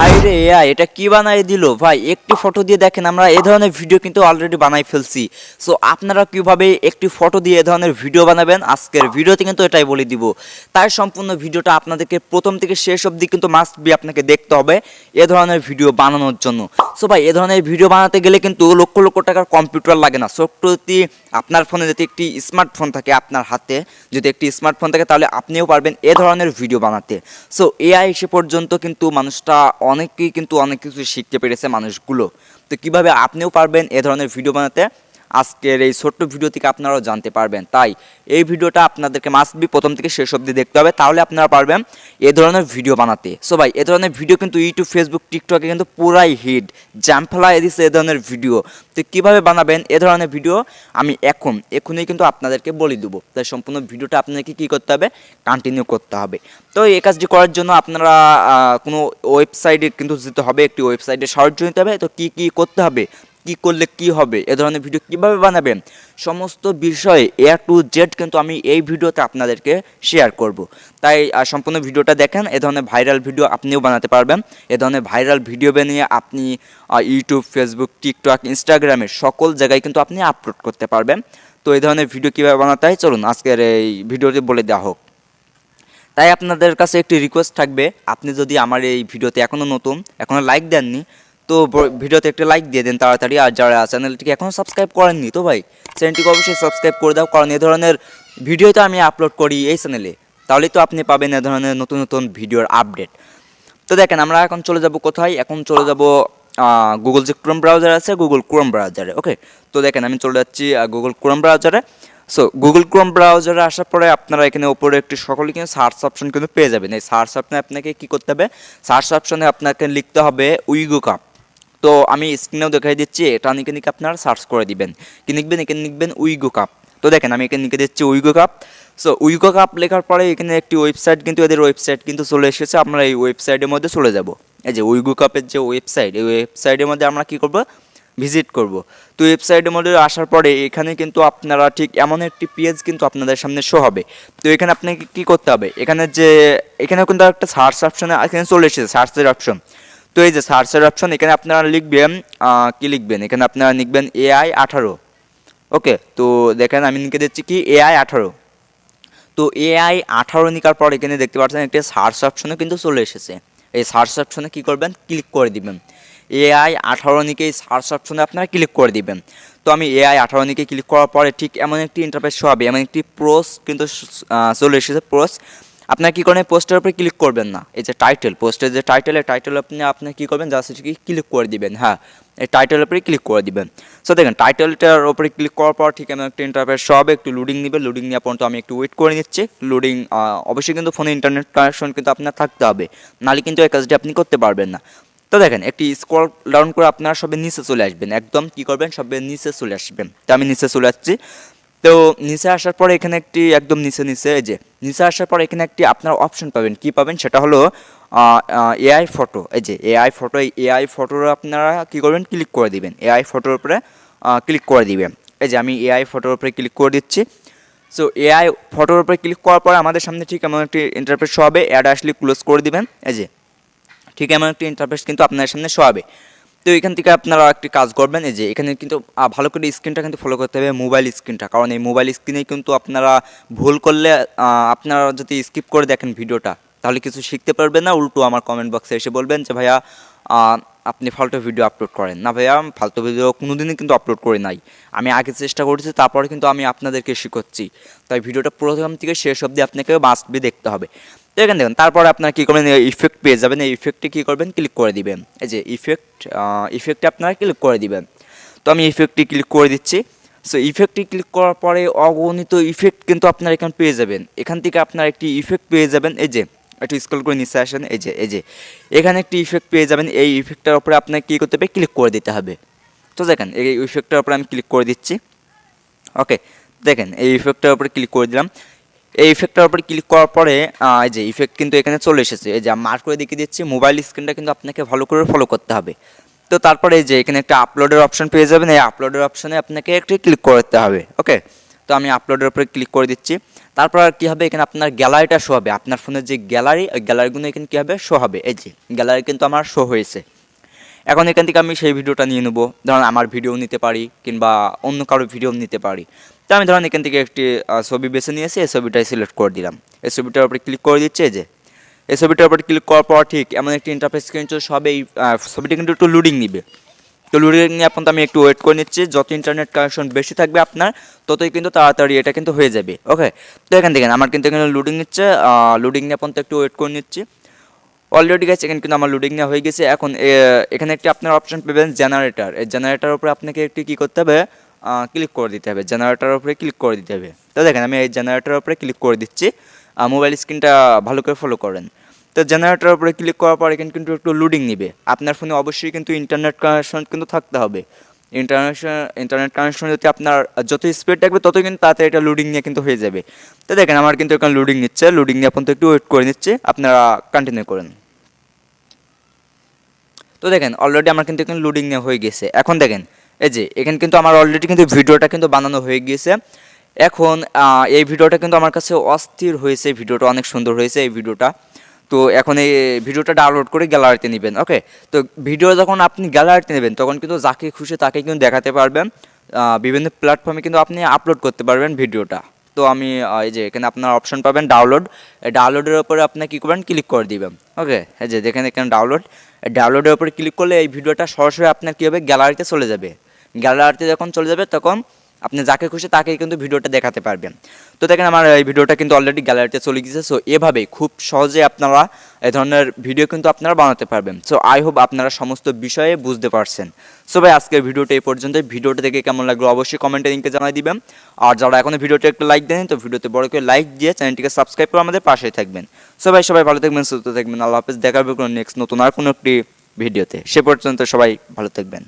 High রে AI, এটা কি বানাই দিল? ভাই, একটি ফটো দিয়ে দেখেন, আমরা এ ধরনের ভিডিও কিন্তু অলরেডি বানাই ফেলছি। সো আপনারা কীভাবে একটি ফটো দিয়ে এ ধরনের ভিডিও বানাবেন? আজকের ভিডিওতে কিন্তু এটাই বলে দিব। তাই সম্পূর্ণ ভিডিওটা আপনাদেরকে প্রথম থেকে শেষ অবধি কিন্তু মাস্ট বি আপনাকে দেখতে হবে এ ধরনের ভিডিও বানানোর জন্য। সো ভাই, এ ধরনের ভিডিও বানাতে গেলে কিন্তু লক্ষ লক্ষ টাকার কম্পিউটার লাগে না। যদি আপনার ফোনে যদি একটি স্মার্টফোন থাকে আপনার হাতে, যদি একটি স্মার্টফোন থাকে, তাহলে আপনিও পারবেন এ ধরনের ভিডিও বানাতে। সো এআই এসে পর্যন্ত কিন্তু মানুষটা অনেকেই কিন্তু অনেক কিছু শিখতে পেরেছে মানুষগুলো। তো কীভাবে আপনিও পারবেন এ ধরনের ভিডিও বানাতে? আজকের এই ছোট্ট ভিডিও থেকে আপনারাও জানতে পারবেন। তাই এই ভিডিওটা আপনাদেরকে মাস্ট বি প্রথম থেকে শেষ অবধি দেখতে হবে, তাহলে আপনারা পারবেন এ ধরনের ভিডিও বানাতে। সো ভাই, এ ধরনের ভিডিও কিন্তু ইউটিউব ফেসবুক টিকটকে কিন্তু পুরাই হিট জাম্পলা এদিছে এ ধরনের ভিডিও তো কীভাবে বানাবেন এ ধরনের ভিডিও আমি এখন, এখনই কিন্তু আপনাদেরকে বলে দেবো। তাই সম্পূর্ণ ভিডিওটা আপনাকে কী করতে হবে? কন্টিনিউ করতে হবে। তো এই কাজটি করার জন্য আপনারা কোনো ওয়েবসাইটে কিন্তু যেতে হবে, একটি ওয়েবসাইটে সাহায্য নিতে হবে। তো কী কী করতে হবে? কি করলে কি হবে, এ ধরনের ভিডিও কীভাবে বানাবেন, সমস্ত বিষয়ে এ টু জেড কিন্তু আমি এই ভিডিওতে আপনাদেরকে শেয়ার করব। তাই সম্পূর্ণ ভিডিওটা দেখেন, এ ধরনের ভাইরাল ভিডিও আপনিও বানাতে পারবেন। এ ধরনের ভাইরাল ভিডিও বানিয়ে আপনি ইউটিউব ফেসবুক টিকটক ইনস্টাগ্রামে সকল জায়গায় কিন্তু আপনি আপলোড করতে পারবেন। তো এই ধরনের ভিডিও কীভাবে বানাতে হয়, চলুন আজকের এই ভিডিওটি বলে দেওয়া হোক। তাই আপনাদের কাছে একটি রিকোয়েস্ট থাকবে, আপনি যদি আমার এই ভিডিওতে এখনও নতুন এখনও লাইক দেননি তো ভিডিওতে একটা লাইক দিয়ে দেন তাড়াতাড়ি। আর যারা চ্যানেলটিকে এখনও সাবস্ক্রাইব করেননি, তো ভাই, চ্যানেলটিকে অবশ্যই সাবস্ক্রাইব করে দাও, কারণ এ ধরনের ভিডিও তো আমি আপলোড করি এই চ্যানেলে তাহলেই তো আপনি পাবেন এ ধরনের নতুন নতুন ভিডিওর আপডেট তো দেখেন, আমরা এখন চলে যাব কোথায়? এখন চলে যাব গুগল যে ক্রোম ব্রাউজার আছে গুগল ক্রোম ব্রাউজারে ওকে তো দেখেন, আমি চলে যাচ্ছি গুগল ক্রোম ব্রাউজারে সো গুগল ক্রোম ব্রাউজারে আসার পরে আপনারা এখানে ওপরে একটি সকলে কিন্তু সার্চ অপশন কিন্তু পেয়ে যাবেন। এই সার্চ অপশনে আপনাকে কী করতে হবে? সার্চ অপশনে আপনাকে লিখতে হবে উইগো কাপ তো আমি স্ক্রিনেও দেখাই দিচ্ছি, এটা নিকে নিকে আপনারা সার্চ করে দিবেন। কি লিখবেন এখানে লিখবেন উইগো কাপ তো দেখেন, আমি এখানে লিখে দিচ্ছি Wigo cup so Wigo cup লেখার পরে এখানে একটি ওয়েবসাইট কিন্তু, এদের ওয়েবসাইট কিন্তু চলে এসেছে। আমরা এই ওয়েবসাইটের মধ্যে চলে যাব। এই যে উইগো কাপের যে ওয়েবসাইট এই ওয়েবসাইটের মধ্যে আমরা কি করব? ভিজিট করব। তো ওয়েবসাইটের মধ্যে আসার পরে এখানে কিন্তু আপনারা ঠিক এমন একটি পেজ কিন্তু আপনাদের সামনে শো হবে। তো এখানে আপনাকে কি করতে হবে? এখানে যে এখানে কিন্তু একটা সার্চ অপশনে এখানে চলে এসেছে সার্চের অপশন তো এই যে সার্চের অপশন এখানে আপনারা লিখবেন কি লিখবেন? এখানে আপনারা লিখবেন এআই আঠারো। ওকে, তো দেখেন আমি লিখে দিচ্ছি কি? এআই আঠারো। তো এআই আঠারো নিকার পর এখানে দেখতে পাচ্ছেন একটি সার্চ অপশনও কিন্তু চলে এসেছে। এই সার্চ অপশনে কী করবেন? ক্লিক করে দিবেন। এআই আঠারো নিকে এই সার্চ অপশনে আপনারা ক্লিক করে দিবেন। তো আমি এআই আঠারো নিকে ক্লিক করার পরে ঠিক এমন একটি ইন্টারফেস হবে, এমন একটি প্রোস কিন্তু চলে এসেছে প্রোস আপনার কী করেন পোস্টের উপরে ক্লিক করবেন না। এই যে টাইটেল পোস্টের যে টাইটেল এই টাইটেল আপনি আপনি কী করবেন? জাস্ট কি ক্লিক করে দিবেন হ্যাঁ। এই টাইটেলের উপরে ক্লিক করে দিবেন। সো দেখেন টাইটেলটার উপরে ক্লিক করার পর ঠিক এমন একটা ইন্টারফেস হবে একটু লোডিং নেবে। লোডিং নেওয়ার পর্যন্ত আমি একটু ওয়েট করে নিচ্ছি। লোডিং অবশ্যই কিন্তু ফোনে ইন্টারনেট কানেকশন কিন্তু আপনার থাকতে হবে। নাহলে কিন্তু এই কাজটি আপনি করতে পারবেন না। তো দেখেন, একটি স্ক্রল ডাউন করে আপনারা সবে নিচে চলে আসবেন। একদম কি করবেন? সবে নিচে চলে আসবেন। তো আমি নিচে চলে আসছি। তো নিচে আসার পরে এখানে একটি একদম নিচে নিচে, এই যে, নিচে আসার পর এখানে একটি আপনার অপশন পাবেন। কি পাবেন? সেটা হলো এআই ফটো এই যে এআই ফটো এই এআই ফটোর আপনারা কি করবেন? ক্লিক করে দিবেন। এআই ফটোর উপরে ক্লিক করে দিবেন। এই যে, আমি এআই ফটোর উপরে ক্লিক করে দিচ্ছি। সো এআই ফটোর উপরে ক্লিক করার পরে আমাদের সামনে ঠিক এমন একটি ইন্টারফেস হবে। অ্যাড আসলে ক্লোজ করে দিবেন। এই যে, ঠিক এমন একটি ইন্টারফেস কিন্তু আপনার সামনে শো হবে। তো এখান থেকে আপনারা একটি কাজ করবেন, এই যে এখানে কিন্তু ভালো করে স্ক্রিনটা কিন্তু ফলো করতে হবে মোবাইল স্ক্রিনটা কারণ এই মোবাইল স্ক্রিনে কিন্তু আপনারা ভুল করলে আপনারা যদি স্কিপ করে দেখেন ভিডিওটা তাহলে কিছু শিখতে পারবেন না। উল্টো আমার কমেন্ট বক্সে এসে বলবেন যে, ভাইয়া আপনি ফালতু ভিডিও আপলোড করেন। না ভাইয়া ফালতু ভিডিও কোনোদিনই কিন্তু আপলোড করি নাই। আমি আগে চেষ্টা করেছি, তারপরে কিন্তু আমি আপনাদেরকে শিখাচ্ছি তাই ভিডিওটা প্রথম থেকে শেষ অবধি আপনাকে মাস্ট বি দেখতে হবে। তো এখানে দেখুন, তারপরে আপনারা কী করবেন ইফেক্ট পেয়ে যাবেন। এই ইফেক্টে কী করবেন ক্লিক করে দিবেন। এই যে ইফেক্ট ইফেক্টে আপনারা ক্লিক করে দিবেন। তো আমি ইফেক্টটি ক্লিক করে দিচ্ছি। সো ইফেক্টটি ক্লিক করার পরে অগণিত ইফেক্ট কিন্তু আপনারা এখানে পেয়ে যাবেন। এখান থেকে আপনারা একটি ইফেক্ট পেয়ে যাবেন। এই যে একটু স্ক্রল করে নিচে আসেন, এই যে এই যে। এখানে একটি ইফেক্ট পেয়ে যাবেন, এই ইফেক্টটার উপরে আপনাকে কী করতে হবে? ক্লিক করে দিতে হবে। তো দেখেন, এই ইফেক্টটার উপরে আমি ক্লিক করে দিচ্ছি। ওকে দেখেন, এই ইফেক্টটার উপরে ক্লিক করে দিলাম। এই ইফেক্টটার উপরে ক্লিক করার পরে এই যে ইফেক্ট কিন্তু এখানে চলে এসেছে। এই যে মার্ক করে দেখিয়ে দিচ্ছি মোবাইল স্ক্রিনটা কিন্তু আপনাকে ভালো করে ফলো করতে হবে। তো তারপরে এই যে এখানে একটা আপলোডের অপশন পেয়ে যাবেন। এই আপলোডের অপশনে আপনাকে একটু ক্লিক করতে হবে। ওকে তো আমি আপলোডের উপরে ক্লিক করে দিচ্ছি। তারপর আর কি হবে? এখানে আপনার গ্যালারিটা শো হবে। আপনার ফোনের যে গ্যালারি ওই গ্যালারিগুলো এখানে কী হবে? শো হবে। এই যে গ্যালারি কিন্তু আমার শো হয়েছে। এখন এখান থেকে আমি সেই ভিডিওটা নিয়ে নেব। ধরুন আমার ভিডিও নিতে পারি কিংবা অন্য কারও ভিডিও নিতে পারি। তো আমি ধরুন এখান থেকে একটি ছবি বেছে নিয়েছি এই ছবিটাই সিলেক্ট করে দিলাম। এই ছবিটার উপরে ক্লিক করে দিচ্ছে যে। এই ছবিটার উপরে ক্লিক করার পর ঠিক এমন একটি ইন্টারফেস কিন্তু সব এই ছবিটা কিন্তু একটু লোডিং নিবে। তো লোডিং নিয়ে আপনার আমি একটু ওয়েট করে নিচ্ছি। যত ইন্টারনেট কানেকশন বেশি থাকবে আপনার, ততই কিন্তু তাড়াতাড়ি এটা কিন্তু হয়ে যাবে। ওকে তো এখান থেকে আমার কিন্তু এখানে লোডিং নিচ্ছে। লোডিং নিয়ে আপনার একটু ওয়েট করে নিচ্ছি। অলরেডি গেছে এখানে কিন্তু আমার লোডিং নেওয়া হয়ে গেছে। এখন এখানে একটি আপনার অপশন পাবেন জেনারেটার এই জেনারেটার উপরে আপনাকে একটি কী করতে হবে? ক্লিক করে দিতে হবে। জেনারেটার উপরে ক্লিক করে দিতে হবে। তো দেখেন, আমি এই জেনারেটার উপরে ক্লিক করে দিচ্ছি। মোবাইল স্ক্রিনটা ভালো করে ফলো করেন। তো জেনারেটার উপরে ক্লিক করার পর এখানে কিন্তু একটু লোডিং নিবে। আপনার ফোনে অবশ্যই কিন্তু ইন্টারনেট কানেকশন কিন্তু থাকতে হবে। ইন্টারনেশন ইন্টারনেট কানেকশন যদি আপনার যত স্পিড থাকবে তত কিন্তু তাতে এটা লোডিং নিয়ে কিন্তু হয়ে যাবে। তো দেখেন আমার কিন্তু এখানে লোডিং নিচ্ছে। লোডিং নিয়ে আপনার একটু ওয়েট করে নিচ্ছে। আপনারা কন্টিনিউ করেন। তো দেখেন অলরেডি আমার কিন্তু এখানে লোডিং নিয়ে হয়ে গেছে। এখন দেখেন, এই যে, এখানে কিন্তু আমার অলরেডি কিন্তু ভিডিওটা কিন্তু বানানো হয়ে গিয়েছে এখন এই ভিডিওটা কিন্তু আমার কাছে অস্থির হয়েছে। ভিডিওটা অনেক সুন্দর হয়েছে, এই ভিডিওটা। তো এখন এই ভিডিওটা ডাউনলোড করে গ্যালারিতে নেবেন ওকে তো ভিডিও যখন আপনি গ্যালারিতে নেবেন, তখন কিন্তু যাকে খুশি তাকে কিন্তু দেখাতে পারবেন। বিভিন্ন প্ল্যাটফর্মে কিন্তু আপনি আপলোড করতে পারবেন ভিডিওটা তো আমি এই যে এখানে আপনার অপশন পাবেন ডাউনলোড ডাউনলোডের ওপরে আপনি কী করবেন? ক্লিক করে দিবেন ওকে এই যে দেখেন এখানে ডাউনলোড ডাউনলোডের উপরে ক্লিক করলে এই ভিডিওটা সরাসরি আপনার কী হবে? গ্যালারিতে চলে যাবে। গ্যালারিতে যখন চলে যাবে, তখন আপনি যাকে খুশি তাকেই কিন্তু ভিডিওটা দেখাতে পারবেন। তো দেখেন আমার এই ভিডিওটা কিন্তু অলরেডি গ্যালারিতে চলে গেছে সো এভাবেই খুব সহজে আপনারা এই ধরনের ভিডিও কিন্তু আপনারা বানাতে পারবেন। সো আই হোপ আপনারা সমস্ত বিষয়ে বুঝতে পারছেন। সো ভাই, আজকের ভিডিওটা এই পর্যন্ত ভিডিওটা দেখে কেমন লাগল অবশ্যই কমেন্টে লিঙ্কে জানাই দিবেন। আর যারা এখনও ভিডিওটা একটু লাইক দেন তো ভিডিওতে বড় করে লাইক দিয়ে চ্যানেলটিকে সাবস্ক্রাইব করে আমাদের পাশেই থাকবেন। সো ভাই, সবাই ভালো থাকবেন, সুস্থ থাকবেন। আল্লাহ হাফেজ। দেখা হবে কোনো নেক্সট নতুন আর কোনো একটি ভিডিওতে। সে পর্যন্ত সবাই ভালো থাকবেন।